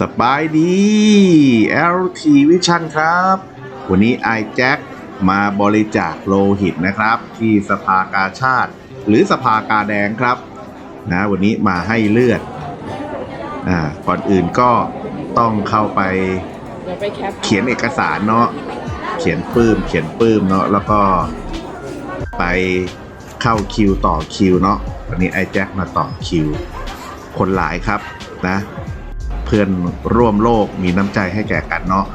สบายดี LT Vision ครับ วันนี้ไอแจ็คมาบริจาคโลหิตนะครับ ที่สภากาชาติ หรือสภากาแดงครับนะวันนี้มาให้เลือดอ่าก่อนอื่นก็ต้องเข้าไปเขียนเอกสารเนาะเขียนปื้ม เขียนปื้มเนาะแล้วก็ไปเข้าคิวต่อคิวเนาะวันนี้ไอ้แจ็คมาต่อคิว คนหลายครับนะ พื่อนร่วมโลกมีน้ำใจให้แก่กันเนาะ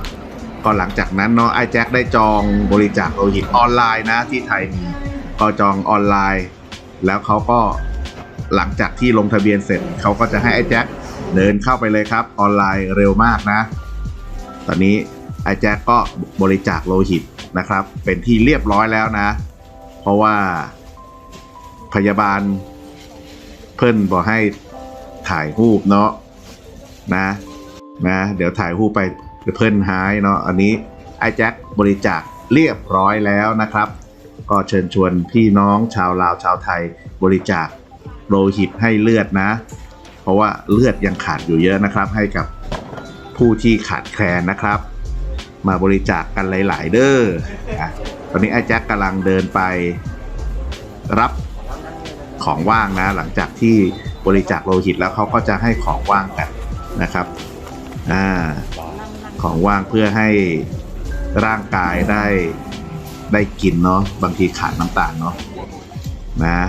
ก็หลังจากนั้นเนาะไอ้แจ็คได้จองบริจาคโลหิตออนไลน์นะที่ไทยมีก็จองออนไลน์ แล้วเขาก็หลังจากที่ลงทะเบียนเสร็จเขาก็จะให้ไอ้แจ็คเดินเข้าไปเลยครับออนไลน์เร็วมากนะ ตอนนี้ไอ้แจ็คก็บริจาคโลหิตนะครับ เป็นที่เรียบร้อยแล้วนะ เพราะว่าพยาบาลเพิ่นบอกให้ถ่ายรูปเนาะ นะนะ เดี๋ยวถ่ายรูปไปเพิ่นหายเนาะอันนี้ไอ้แจ็คบริจาคเรียบร้อยแล้วนะครับ ก็เชิญชวนพี่น้องชาวลาวชาวไทยบริจาคโลหิตให้เลือดนะ เพราะว่าเลือดยังขาดอยู่เยอะนะครับ ให้กับผู้ที่ขาดแคลนนะครับ มาบริจาคกกันหลาย ๆ เด้อตอนนี้ไอ้แจ็คกำลังเดินไปรับของว่างนะ หลังจากที่บริจาคโลหิตแล้วเขาก็จะให้ของว่างกัน นะครับอ่าของว่างเพื่อให้ร่างกายได้ได้กินเนาะบางทีขาดน้ำตาลเนาะนะ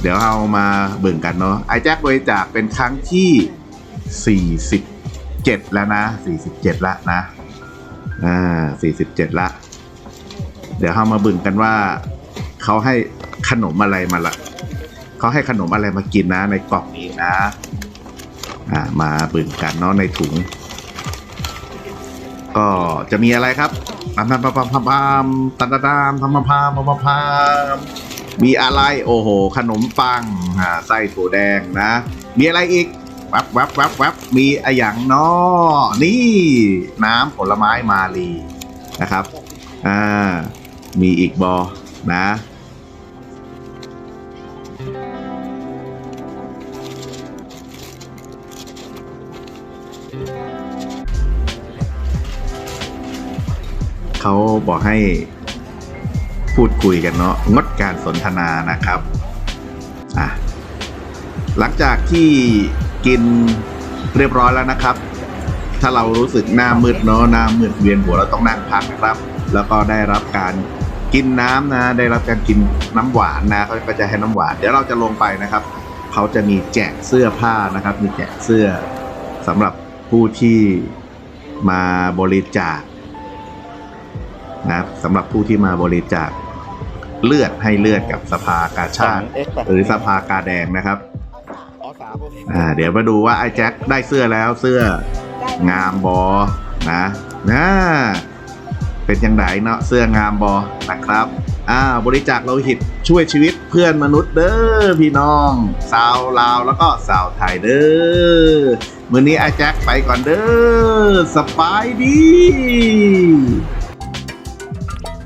เดี๋ยวเอามาเบิ่งกันเนาะไอ้แจ็คบริจาคเป็นครั้งที่40เจ็ดแล้วนะสี่สิบเจ็ดละนะอ่าสี่สิบเจ็ดละ เดี๋ยวเรามาบึ่งกันว่าเขาให้ขนมอะไรมาละเขาให้ขนมอะไรมากินนะในกล่องนี้นะ อ่ามาบึงกันเนาะในถุง ก็จะมีอะไรครับปัมปัมปัมปัมปัมปัมตันตะดามพัมพัมพัมพัมพัมพัมมีอะไรโอ้โห ขนมปังอ่าไส้ถั่วแดงนะ มีอะไรอีกวับวับวับวับมีอะอย่างนอนี่น้ำผลไม้มาลีนะครับอ่ามีอีกบอนะ เขาบอกให้พูดคุยกันเนาะงดการสนทนานะครับอะหลังจากที่กินเรียบร้อยแล้วนะครับ ถ้าเรารู้สึกหน้ามืดเนาะหน้ามืดเวียนหัวเราต้องนั่งพักนะครับ แล้วก็ได้รับการกินน้ำนะ ได้รับการกินน้ำหวานนะเขาก็จะให้น้ำหวาน เดี๋ยวเราจะลงไปนะครับ เขาจะมีแจกเสื้อผ้านะครับ มีแจกเสื้อสำหรับ ผู้ที่มาบริจาคนะครับสำหรับผู้ที่มาบริจาคเลือดให้เลือดกับสภากาชาติ หรือสภากาแดงนะครับอ๋อสามโอเคอ่าเดี๋ยวมาดูว่าไอ้แจ็คได้เสื้อแล้วเสื้องามบอนะนะเป็นยังไงเนาะเสื้องามบอนะครับอ่าบริจาคโลหิตช่วยชีวิตเพื่อนมนุษย์เด้อพี่น้องสาวลาวแล้วก็สาวไทยเด้อ มื่อนี้ไอ้แจ็คไปก่อนเด้อสบายดี